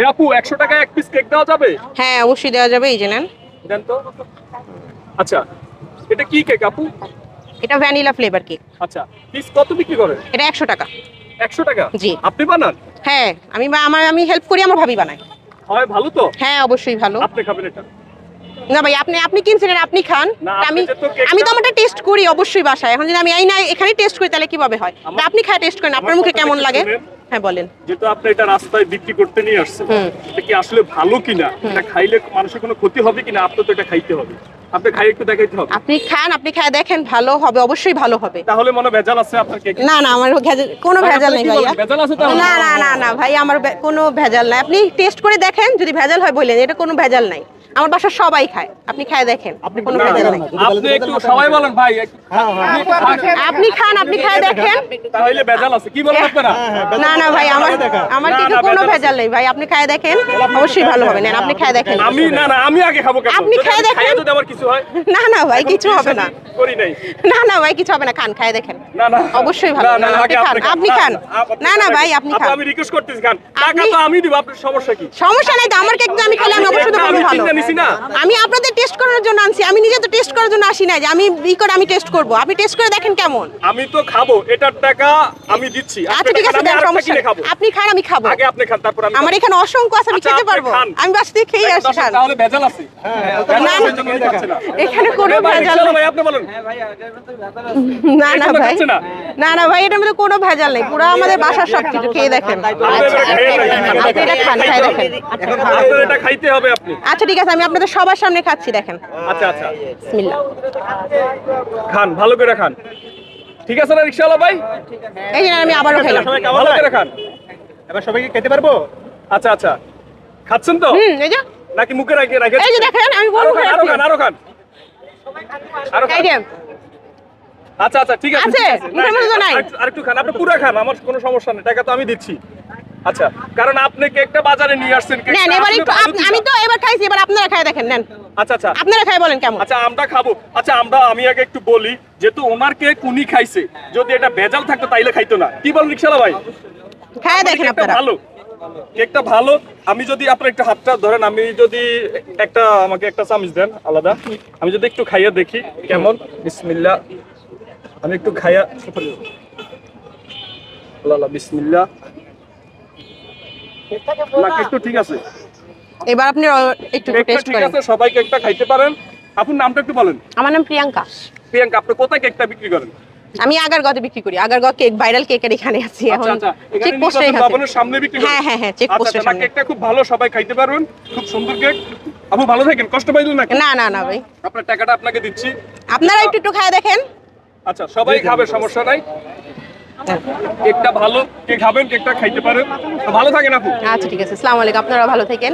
এ আপু একশো টাকায় এক পিস কেক দেওয়া যাবে? হ্যাঁ অবশ্যই দেওয়া যাবে এই যে নেন। দেন তো। আচ্ছা এটা কি কেক আপু? এটা ভ্যানিলা ফ্লেভার কেক আচ্ছা পিস কত বিক্রি করেন এটা একশো টাকা। একশো টাকা? জি। আপনি বানান? হ্যাঁ আমি আমার আমি হেল্প করি আমার ভাবি বানাই হয় ভালো তো? হ্যাঁ অবশ্যই ভালো। আপনি খাবেন এটা। না ভাই আপনি আপনি কিনছেন আর আপনি খান। আমি আমি তো আমারটা টেস্ট করি অবশ্যই বাসায়। এখন যদি আমি এই না এখানেই টেস্ট করি তাহলে কীভাবে হয়? আপনি খায় টেস্ট করেন। আপনার মুখে কেমন লাগে। হ্যাঁ বলেন। যেহেতু আপনি এটা রাস্তায় বিক্রি করতে নিয়ে আসছেন এটা কি আসলে ভালো কিনা? এটা খাইলে মানুষের কোনো ক্ষতি হবে কিনা? আপনার তো এটা খাইতে হবে। আপনি খাই একটু দেখাইতে হবে। আপনি খান আপনি খায় দেখেন ভালো হবে অবশ্যই ভালো হবে। তাহলে মনে ভেজাল আছে আপনার কেক? না না আমার কোনো ভেজাল নেই ভাইয়া। ভেজাল আছে না না না না ভাই আমার কোনো ভেজাল নাই। আপনি টেস্ট করে দেখেন যদি ভেজাল হয় বললেন এটা কোনো ভেজাল নাই। আমার বাসার সবাই খায়। আপনি খায় দেখেন। কোনো না, ভেজাল নাই আপনি একটু সবাই বলেন ভাই আপনি খান। আপনি খায় দেখেন। তাহলে ভেজাল আছে কি বলেন আপনারা না? না ভাই আমার আমার না, না, কোনো ভেজাল নেই ভাই আপনি খায় দেখেন। অবশ্যই ভালো হবে নেন আপনি খায় দেখেন। আমি না না আমি আগে খাব কেন আপনি খেয়ে দেখেন। যদি আমার কিছু হয়। না না ভাই কিছু হবে না। করি নাই। না না ভাই কিছু হবে না খান খায় দেখেন। না না। অবশ্যই ভালো। না, না, আগে আপনি খান, আপনি খান। না, না, ভাই, আপনি খান। আমি রিকোয়েস্ট করতেছি খান। টাকা তো আমি দিব আপনার সমস্যা কি? সমস্যা নাই তো আমার কেক আমি খেলে আমি অবশ্যই ভালো চিন্তা না। আমি আপনাদের টেস্ট করার জন্য আনছি। আমি নিজে তো টেস্ট করার জন্য আসি না যে আমি ই করে আমি টেস্ট করব। আপনি টেস্ট করে দেখেন কেমন। আমি তো খাব এটার টাকা আমি দিচ্ছি। আচ্ছা ঠিক আছে দেন সমস্যা আপনি খান আমি খাব। আগে আপনি খান তারপর আমি আমার এখানে অসংখ্য আছে আমি আচ্ছা, খেতে পারব। আমি বাস থেকে খেয়ে আসি খান। তাহলে ভেজাল আছে। খাচ্ছি না। এখানে কোনো ভাই, ভেজাল নেই। ভাই, আপনি বলেন। না না ভাই। না? না না ভাই এটার মধ্যে কোনো ভেজাল নেই। পুরো আমাদের বাসার সব কিছু খেয়ে দেখেন। আচ্ছা। আপনি এটা খান খাই দেখেন। আপনার এটা খাইতে হবে আপনি। আচ্ছা ঠিক আছে আমি আপনাদের সবার সামনে খাচ্ছি দেখেন। আচ্ছা আচ্ছা। বিসমিল্লাহ। খান ভালো করে খান। ঠিক আছে না রিকশাওয়ালা ভাই? এই যে আমি আবারও খেলাম ভালো করে খান। এবার সবাইকে খেতে পারব? আচ্ছা আচ্ছা। খাচ্ছেন তো? হুম এই যে। নাকি মুখে রাখে রাখে? এই যে দেখেন আমি বলব খান আরও খান আরও খান। আরও খান। এই যে। আচ্ছা আচ্ছা ঠিক আছে। আরেকটু খান। আপনি পুরো খান আমার কোনো সমস্যা নেই। টাকা তো আমি দিচ্ছি। আচ্ছা কারণ আপনি কেকটা বাজারে নিয়ে আসছেন কেকটা নেন এবার একটু? আমি তো এবার খাইছি এবার আপনারা খাই দেখেন নেন। আচ্ছা আচ্ছা। আপনারা খাই বলেন কেমন। আচ্ছা আমরা খাব। আচ্ছা আমরা আমি আগে একটু বলি যেহেতু ওনার কেক উনি খাইছে যদি এটা ভেজাল থাকতো তাইলে খাইতো না। কি বলেন রিক্সালা ভাই? আমার দেখেন আপনারা। ভালো। কেকটা ভালো। আমি যদি আপনার একটা হাতটা ধরেন আমি যদি একটা আমাকে একটা চামচ দেন আলাদা। আমি যদি একটু খাইয়া দেখি কেমন? বিসমিল্লাহ। আমি একটু খাইয়া আল্লাহ বিসমিল্লাহ। না কেকটা ঠিক আছে। এবার আপনি একটু টেস্ট ঠিক আছে সবাই কেকটা খাইতে পারেন। আপনার নামটা একটু বলেন। আমার নাম প্রিয়াঙ্কা। প্রিয়াঙ্কা আপনি কোথায় কেকটা বিক্রি করেন? আমি আগারগাঁওতে বিক্রি করি। আগারগাঁও কেক ভাইরাল কেকের এখানে আছি এখন। আচ্ছা আচ্ছা চেক পোস্টে ভবনের সামনে বিক্রি হ্যাঁ হ্যাঁ হ্যাঁ চেক আচ্ছা পোস্টের আচ্ছা সামনে। কেকটা খুব ভালো সবাই খাইতে পারবেন। খুব সুন্দর কেক। আপু ভালো থাকেন কষ্ট পাইলেন না না না না ভাই। আপনার টাকাটা আপনাকে দিচ্ছি। আপনারা একটু একটু খায় দেখেন। আচ্ছা সবাই খাবে সমস্যা নাই। কেকটা ভালো কেক খাবেন, কেকটা খাইতে পারেন। ভালো থাকেন আপু। আচ্ছা ঠিক আছে। আসসালামু আলাইকুম আপনারা ভালো থাকেন।